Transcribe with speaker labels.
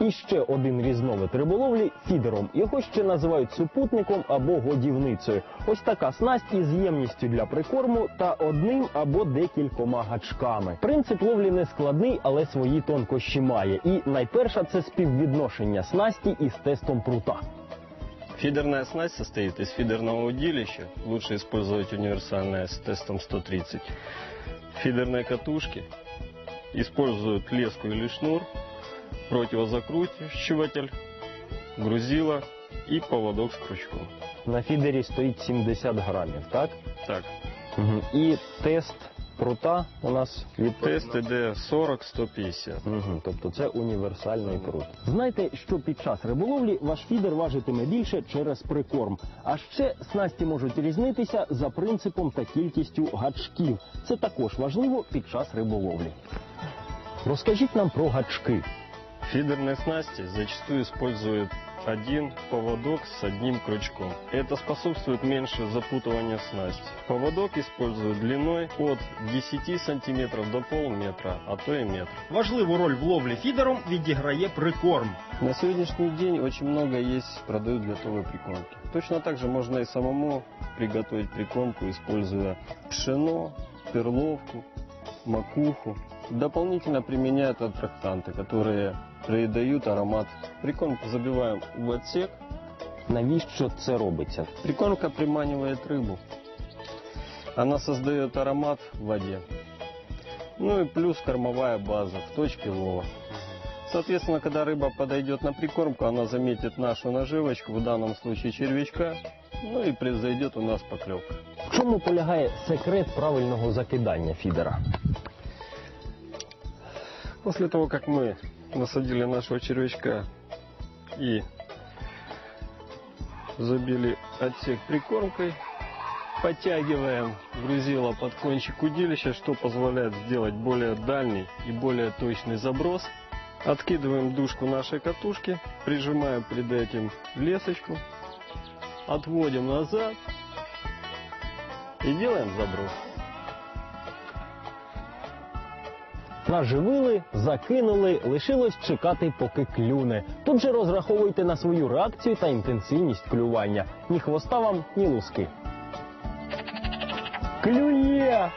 Speaker 1: І ще один різновид риболовлі фідером. Його ще називають супутником або годівницею. Ось така снасть із ємністю для прикорму та одним або декількома гачками. Принцип ловлі не складний, але свої тонкощі має. І найперша це співвідношення снасті із тестом прута.
Speaker 2: Фидерная снасть состоит из фидерного удилища. Лучше использовать универсальное с тестом 130. Фидерной катушки. Используют леску или шнур. Противозакручиватель. Грузило и поводок с крючком.
Speaker 1: На фідері стоїть 70 грамів, так?
Speaker 2: Так,
Speaker 1: Угу. І тест прута у нас від
Speaker 2: тест id 40-150.
Speaker 1: Угу, тобто це універсальний прут. Знайте, що під час риболовлі ваш фідер важитиме більше через прикорм. А ще снасті можуть різнитися за принципом та кількістю гачків. Це також важливо під час риболовлі. Розкажіть нам про гачки.
Speaker 2: Фидерные снасти зачастую используют один поводок с одним крючком. Это способствует меньше запутывания снасти. Поводок используют длиной от 10 сантиметров до полметра, а то и метр.
Speaker 3: Важливу роль в ловлі фідером відіграє прикорм.
Speaker 2: На сегодняшний день очень много есть, продают готовые прикормки. Точно так же можно и самому приготовить прикормку, используя пшено, перловку, макуху. Дополнительно применяют аттрактанты, которые придают аромат. Прикормку забиваем в отсек.
Speaker 1: Навіщо це робиться?
Speaker 2: Прикормка приманивает рыбу. Она создает аромат в воде. Ну и плюс кормовая база в точке лова. Соответственно, когда рыба подойдет на прикормку, она заметит нашу наживочку, в данном случае червячка, ну и произойдет у нас поклевка.
Speaker 1: В чому полягає секрет правильного закидання фідера?
Speaker 2: После того, как мы насадили нашего червячка и забили отсек прикормкой, подтягиваем грузило под кончик удилища, что позволяет сделать более дальний и более точный заброс. Откидываем дужку нашей катушки, прижимаем перед этим лесочку, отводим назад и делаем заброс.
Speaker 1: Наживили, закинули, лишилось чекати, поки клюне. Тут же розраховуйте на свою реакцію та інтенсивність клювання. Ні хвоста вам, ні луски. Клює!